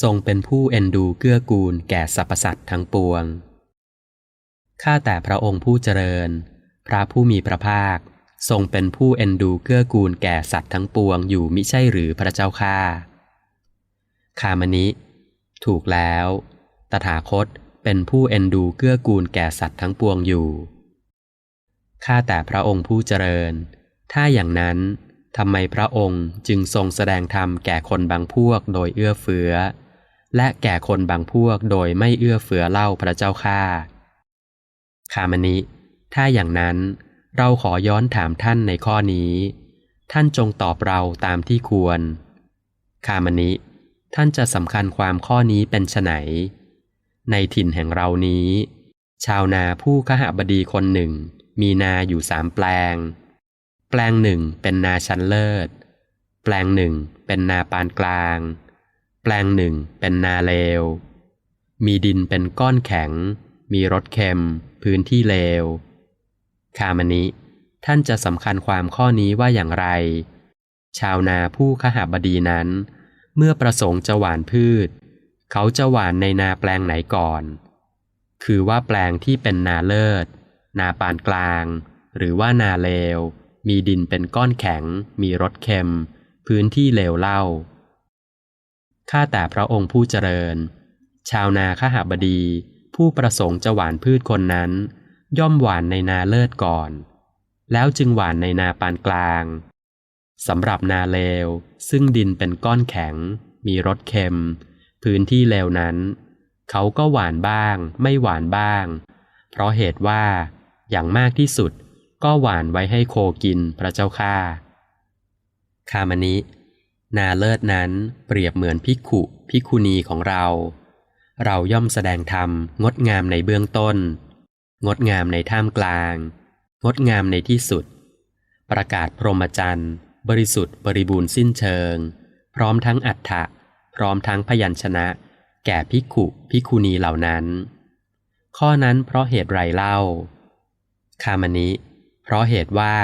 ทรงเป็นผู้เอ็นดูเกื้อกูลแก่สรรพสัตว์ทั้งปวง ข้าแต่พระองค์ผู้เจริญ พระผู้มีพระภาค ทรงเป็นผู้เอ็นดูเกื้อกูลแก่สัตว์ทั้งปวงอยู่มิใช่หรือพระเจ้าข้าคามณิ ถูกแล้ว ตถาคตเป็นผู้เอ็นดูเกื้อกูลแก่สัตว์ทั้งปวงอยู่ ข้าแต่พระองค์ผู้เจริญ ถ้าอย่างนั้นทำไมพระองค์จึงทรงแสดงธรรมแก่คนบางพวกโดยเอื้อเฟื้อ และแก่คนบางพวกโดยไม่เอื้อเฟื้อเล่าพระเจ้าข้าคามณิ ถ้าอย่างนั้นเราขอย้อนถามท่านในข้อนี้ ท่านจงตอบเราตามที่ควร คามณิ ท่านจะสำคัญความข้อนี้เป็นไนในถิ่นแห่งเรานี้ ชาวนาผู้ขหบดีคนหนึ่ง มีนาอยู่สามแปลง แปลงหนึ่งเป็นนาชั้นเลิศ แปลงหนึ่งเป็นนาปานกลาง แปลงหนึ่งเป็นนาเลว มีดินเป็นก้อนแข็ง มีรสเค็ม พื้นที่เลว คามณิท่านจะสำคัญความข้อนี้ว่าอย่างไร ชาวนาผู้ขหบดีนั้น เมื่อประสงค์จะหว่านพืช เขาจะหว่านในนาแปลงไหนก่อน คือว่าแปลงที่เป็นนาเลิศ นาปานกลาง หรือว่านาเลว มีดินเป็นก้อนแข็ง มีรสเค็ม พื้นที่เลวเล่า ข้าแต่พระองค์ผู้เจริญ ชาวนาขหบดี ผู้ประสงค์จะหวานพืชคนนั้น ย่อมหวานในนาเลิศก่อน แล้วจึงหวานในนาปานกลางสำหรับนาเลว ซึ่งดินเป็นก้อนแข็ง มีรสเค็ม พื้นที่เลวนั้น เขาก็หวานบ้าง ไม่หวานบ้าง เพราะเหตุว่าอย่างมากที่สุดก็หวานไว้ให้โคกินพระเจ้าข้าคามณิ นาเลิศนั้นเปรียบเหมือนพิกขุพิกุณีของเรา เราย่อมแสดงธรรมงดงามในเบื้องต้น งดงามในท่ามกลาง งดงามในที่สุด ประกาศพรหมจรรย์ บริสุทธิ์บริบูรณ์สิ้นเชิง พร้อมทั้งอัฏฐะพร้อมทั้งพยัญชนะ แก่พิกขุพิกุณีเหล่านั้น ข้อนั้นเพราะเหตุไรเล่า คามณิเพราะเหตุว่า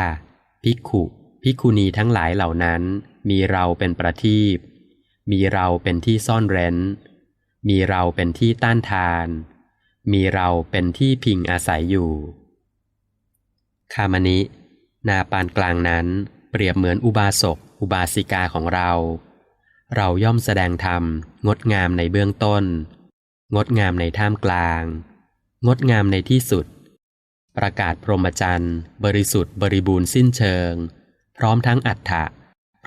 พิกขุพิกุณีทั้งหลายเหล่านั้น มีเราเป็นประทีปมีเราเป็นที่ซ่อนเร้น มีเราเป็นที่ต้านทาน มีเราเป็นที่พิงอาศัยอยู่ คามณิ นาปานกลางนั้น เปรียบเหมือนอุบาสก อุบาสิกาของเรา เราย่อมแสดงธรรม งดงามในเบื้องต้น งดงามในท่ามกลาง งดงามในที่สุด ประกาศพรหมจรรย์ บริสุทธิ์บริบูรณ์สิ้นเชิง พร้อมทั้งอัฏฐะ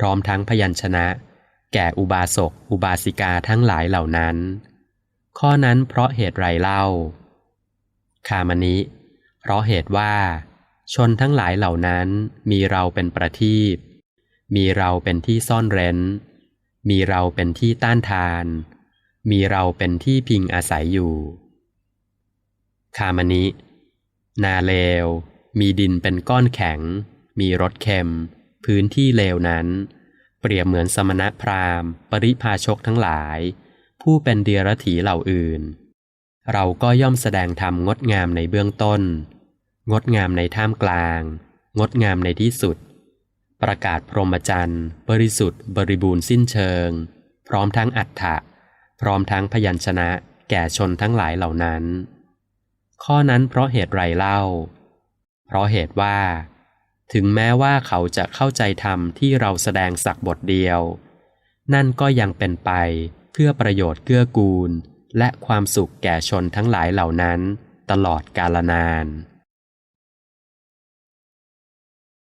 ร้อมทั้งพยัญชนะ แก่อุบาสก อุบาสิกาทั้งหลายเหล่านั้น ข้อนั้นเพราะเหตุไรเล่า คามณิ เพราะเหตุว่า ชนทั้งหลายเหล่านั้นมีเราเป็นประทีปมีเราเป็นที่ซ่อนเร้น มีเราเป็นที่ต้านทาน มีเราเป็นที่พิงอาศัยอยู่ คามณิ นาเลว มีดินเป็นก้อนแข็ง มีรสเค็ม พื้นที่เลวนั้น เปรียบเหมือนสมณพราหมณ์ ปริพาชกทั้งหลาย ผู้เป็นเดียรถีเหล่าอื่น เราก็ย่อมแสดงธรรมงดงามในเบื้องต้น งดงามในท่ามกลาง งดงามในที่สุด ประกาศพรหมจรรย์บริสุทธิ์ บริบูรณ์สิ้นเชิง พร้อมทั้งอัฏฐะพร้อมทั้งพยัญชนะแก่ชนทั้งหลายเหล่านั้น ข้อนั้นเพราะเหตุไรเล่า เพราะเหตุว่า ถึงแม้ว่าเขาจะเข้าใจธรรมที่เราแสดงสักบทเดียว นั่นก็ยังเป็นไปเพื่อประโยชน์เกื้อกูล และความสุขแก่ชนทั้งหลายเหล่านั้น ตลอดกาลนาน